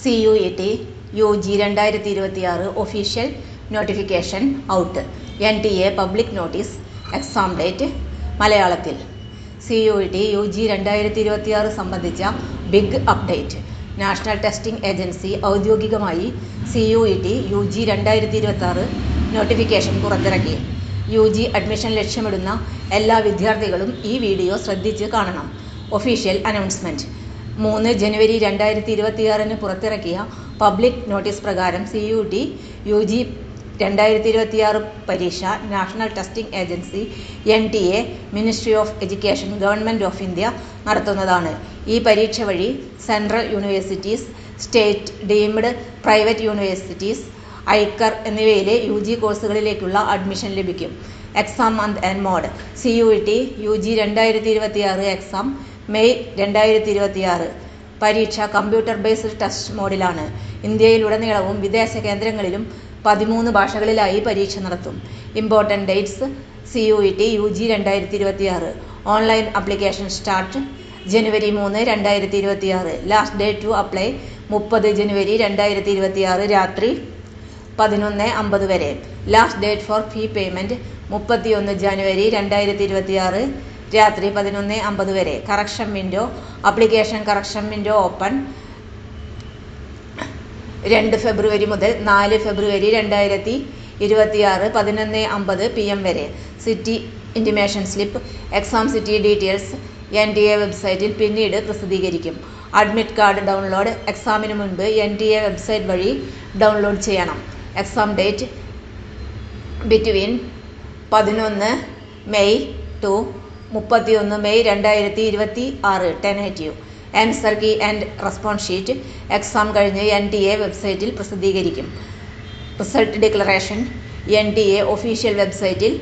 C U E T U G രണ്ടായിരത്തി ഇരുപത്തിയാറ് official notification out N T A public notice exam date മലയാളത്തിൽ. C U E T U G രണ്ടായിരത്തി ഇരുപത്തിയാറ് സംബന്ധിച്ച big update National Testing Agency ഔദ്യോഗികമായി C U E T U G രണ്ടായിരത്തി ഇരുപത്തിയാറ് notification പുറത്തിറക്കി. യു ജി അഡ്മിഷൻ ലക്ഷ്യമിടുന്ന എല്ലാ വിദ്യാർത്ഥികളും ഈ വീഡിയോ ശ്രദ്ധിച്ച് കാണണം. ഒഫീഷ്യൽ അനൗൺസ്മെന്റ് മൂന്ന് ജനുവരി രണ്ടായിരത്തി ഇരുപത്തിയാറിന് പുറത്തിറക്കിയ പബ്ലിക് നോട്ടീസ് പ്രകാരം C U T U G രണ്ടായിരത്തി ഇരുപത്തിയാറ് പരീക്ഷ national testing agency N T A ministry of education government of India നടത്തുന്നതാണ്. ഈ പരീക്ഷ വഴി central universities state deemed private universities ICAR എന്നിവയിലെ യു ജി കോഴ്സുകളിലേക്കുള്ള അഡ്മിഷൻ ലഭിക്കും. Exam month and mode C U T U G രണ്ടായിരത്തി ഇരുപത്തിയാറ് exam May രണ്ടായിരത്തി ഇരുപത്തിയാറ് പരീക്ഷ കമ്പ്യൂട്ടർ ബേസ്ഡ് ടെസ്റ്റ് മോഡിലാണ്. ഇന്ത്യയിലുടനീളവും വിദേശ കേന്ദ്രങ്ങളിലും പതിമൂന്ന് ഭാഷകളിലായി പരീക്ഷ നടത്തും. Important dates C U E T U G രണ്ടായിരത്തി ഇരുപത്തിയാറ് ഓൺലൈൻ അപ്ലിക്കേഷൻ സ്റ്റാർട്ട് ജനുവരി മൂന്ന് രണ്ടായിരത്തി ഇരുപത്തിയാറ് ലാസ്റ്റ് ഡേറ്റ് ടു അപ്ലൈ മുപ്പത് ജനുവരി രണ്ടായിരത്തി ഇരുപത്തിയാറ് രാത്രി പതിനൊന്ന് അമ്പത് വരെ. Last date for fee payment മുപ്പത്തിയൊന്ന് ജനുവരി രണ്ടായിരത്തി ഇരുപത്തിയാറ് രാത്രി പതിനൊന്ന് അമ്പത് വരെ. Correction window application correction window open രണ്ട് ഫെബ്രുവരി മുതൽ നാല് ഫെബ്രുവരി രണ്ടായിരത്തി ഇരുപത്തിയാറ് പതിനൊന്ന് അമ്പത് പി എം വരെ. City intimation slip exam city details N T A വെബ്സൈറ്റിൽ പിന്നീട് പ്രസിദ്ധീകരിക്കും. അഡ്മിറ്റ് കാർഡ് ഡൗൺലോഡ് എക്സാമിന് മുൻപ് എൻ ടി എ വെബ്സൈറ്റ് വഴി ഡൗൺലോഡ് ചെയ്യണം. എക്സാം ഡേറ്റ് ബിറ്റ്വീൻ പതിനൊന്ന് മെയ് ടു മുപ്പത്തിയൊന്ന് മെയ് രണ്ടായിരത്തി ഇരുപത്തി ആറ് tentative answer key and response sheet exam കഴിഞ്ഞ് എൻ ടി എ വെബ്സൈറ്റിൽ പ്രസിദ്ധീകരിക്കും. Result declaration N T A official വെബ്സൈറ്റിൽ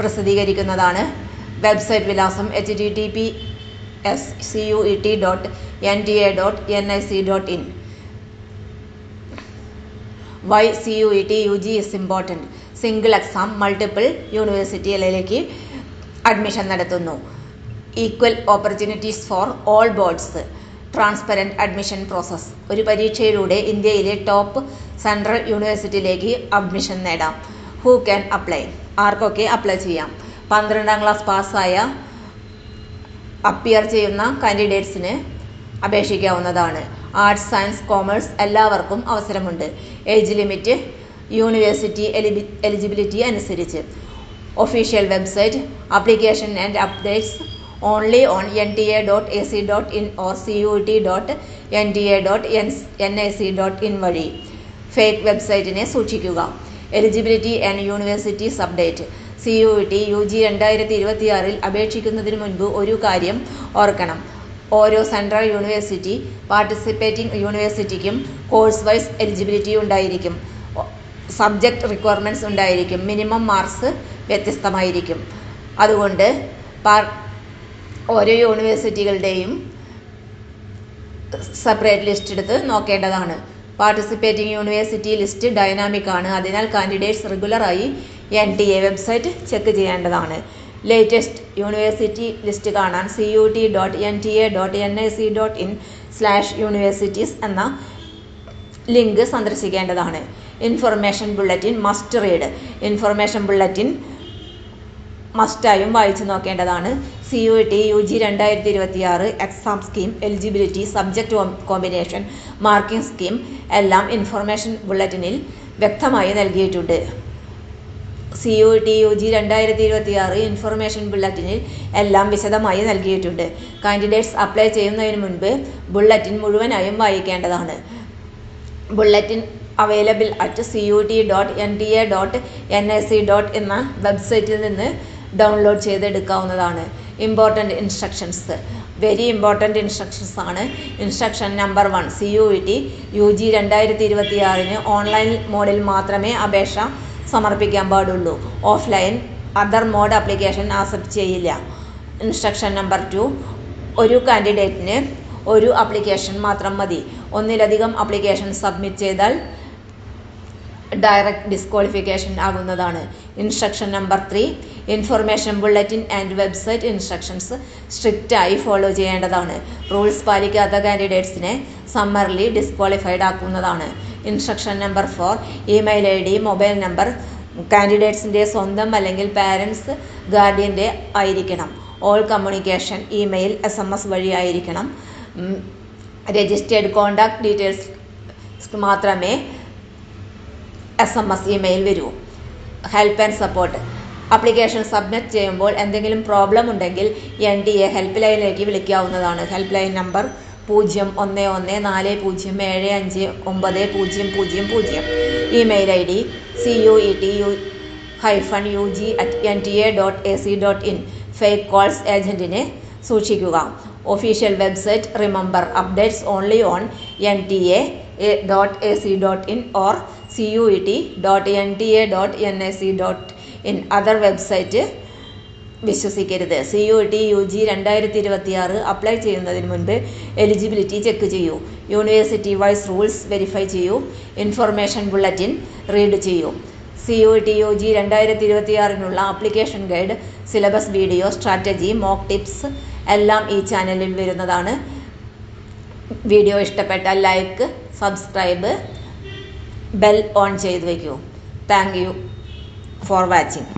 പ്രസിദ്ധീകരിക്കുന്നതാണ്. വെബ്സൈറ്റ് വിലാസം H T T P S C U E T dot N T A dot N I C dot in why C U E T U G is important single exam multiple യൂണിവേഴ്സിറ്റികളിലേക്ക് admission നടത്തുന്നു. Equal opportunities for all boards transparent admission process ഒരു പരീക്ഷയിലൂടെ ഇന്ത്യയിലെ top central യൂണിവേഴ്സിറ്റിയിലേക്ക് admission നേടാം. Who can apply ആർക്കൊക്കെ apply ചെയ്യാം? പന്ത്രണ്ടാം class പാസ്സായ appear ചെയ്യുന്ന കാൻഡിഡേറ്റ്സിന് അപേക്ഷിക്കാവുന്നതാണ്. ആർട്സ് സയൻസ് കോമേഴ്സ് എല്ലാവർക്കും അവസരമുണ്ട്. ഏജ് ലിമിറ്റ് യൂണിവേഴ്സിറ്റി എലിബി എലിജിബിലിറ്റി അനുസരിച്ച്. N T A dot N N A C dot in വഴി. ഫേക്ക് വെബ്സൈറ്റിനെ സൂക്ഷിക്കുക. Eligibility and universities update C U T U G രണ്ടായിരത്തി ഇരുപത്തിയാറിൽ അപേക്ഷിക്കുന്നതിന് മുൻപ് ഒരു കാര്യം ഓർക്കണം. ഓരോ സെൻട്രൽ യൂണിവേഴ്സിറ്റി പാർട്ടിസിപ്പേറ്റിംഗ് യൂണിവേഴ്സിറ്റിക്കും കോഴ്സ് വൈസ് എലിജിബിലിറ്റി ഉണ്ടായിരിക്കും. സബ്ജക്റ്റ് റിക്വയർമെന്റ്സ് ഉണ്ടായിരിക്കും. മിനിമം മാർക്സ് വ്യത്യസ്തമായിരിക്കും. അതുകൊണ്ട് ഓരോ യൂണിവേഴ്സിറ്റികളുടെയും സെപ്പറേറ്റ് ലിസ്റ്റ് എടുത്ത് നോക്കേണ്ടതാണ്. പാർട്ടിസിപ്പേറ്റിംഗ് യൂണിവേഴ്സിറ്റി ലിസ്റ്റ് ഡൈനാമിക് ആണ്. അതിനാൽ candidates റെഗുലറായി N T A website check ചെയ്യേണ്ടതാണ്. ലേറ്റസ്റ്റ് യൂണിവേഴ്സിറ്റി ലിസ്റ്റ് കാണാൻ C U T dot N T A dot N I C dot in slash universities എന്ന link സന്ദർശിക്കേണ്ടതാണ്. Information bulletin must read information bulletin മസ്റ്റായും വായിച്ചു നോക്കേണ്ടതാണ്. C U T U G രണ്ടായിരത്തി ഇരുപത്തി ആറ് exam scheme eligibility subject combination marking scheme എല്ലാം information ബുള്ളറ്റിനിൽ വ്യക്തമായി നൽകിയിട്ടുണ്ട്. C U T U G രണ്ടായിരത്തി ഇരുപത്തി ആറ് ഇൻഫർമേഷൻ ബുള്ളറ്റിനിൽ എല്ലാം വിശദമായി നൽകിയിട്ടുണ്ട്. കാൻഡിഡേറ്റ്സ് അപ്ലൈ ചെയ്യുന്നതിന് മുൻപ് ബുള്ളറ്റിൻ മുഴുവനായും വായിക്കേണ്ടതാണ്. Bulletin available at C U T dot N T A dot N I C dot എന്ന വെബ്സൈറ്റിൽ നിന്ന് ഡൗൺലോഡ് ചെയ്തെടുക്കാവുന്നതാണ്. Important instructions very important instructions ആണ്. Instruction number one C U E T U G രണ്ടായിരത്തി ഇരുപത്തി ആറിന് online മോഡിൽ മാത്രമേ അപേക്ഷ സമർപ്പിക്കാൻ പാടുള്ളൂ. Offline other mode application accept ചെയ്യില്ല. ഇൻസ്ട്രക്ഷൻ നമ്പർ ടു ഒരു കാൻഡിഡേറ്റിന് ഒരു അപ്ലിക്കേഷൻ മാത്രം മതി. ഒന്നിലധികം ആപ്ലിക്കേഷൻ സബ്മിറ്റ് ചെയ്താൽ direct disqualification ആകുന്നതാണ്. Instruction number three information bulletin and website instructions സ്ട്രിക്റ്റായി follow ചെയ്യേണ്ടതാണ്. റൂൾസ് പാലിക്കാത്ത കാൻഡിഡേറ്റ്സിനെ summarily disqualified ആക്കുന്നതാണ്. Instruction number four email I D mobile number കാൻഡിഡേറ്റ്സിന്റെ സ്വന്തം അല്ലെങ്കിൽ പാരൻസ് ഗാർഡിയന്റെ ആയിരിക്കണം. All communication email S M S വഴി ആയിരിക്കണം. രജിസ്റ്റേർഡ് കോണ്ടാക്ട് ഡീറ്റെയിൽസ് മാത്രമേ എസ് എം എസ് ഇമെയിൽ വരൂ. Help and support application submit ചെയ്യുമ്പോൾ എന്തെങ്കിലും പ്രോബ്ലം ഉണ്ടെങ്കിൽ എൻ ഡി എ ഹെൽപ്പ് ലൈനിലേക്ക് വിളിക്കാവുന്നതാണ്. ഹെൽപ്പ് ലൈൻ നമ്പർ പൂജ്യം ഒന്ന് ഒന്ന് നാല് പൂജ്യം ഏഴ് അഞ്ച് ഒമ്പത് പൂജ്യം പൂജ്യം പൂജ്യം. Email I D C U E T U hyphen U G at N T A dot A C dot in fake calls ഏജന്റിനെ സൂക്ഷിക്കുക. Official website remember updates only on N T A dot A C dot in or C U E T dot N T A dot N A C dot in other website വിശ്വസിക്കരുത്. C U T U G രണ്ടായിരത്തി ഇരുപത്തി ആറ് apply ചെയ്യുന്നതിന് മുൻപ് eligibility check ചെയ്യൂ. University wise rules verify ചെയ്യൂ. Information bulletin read ചെയ്യൂ. C U T U G രണ്ടായിരത്തി ഇരുപത്തി ആറിനുള്ള application guide syllabus video strategy mock tips എല്ലാം ഈ ചാനലിൽ വരുന്നതാണ്. വീഡിയോ ഇഷ്ടപ്പെട്ട ലൈക്ക് സബ്സ്ക്രൈബ് ബെൽ ഓൺ ചെയ്ത് വയ്ക്കൂ താങ്ക് യു ഫോർ വാച്ചിങ്.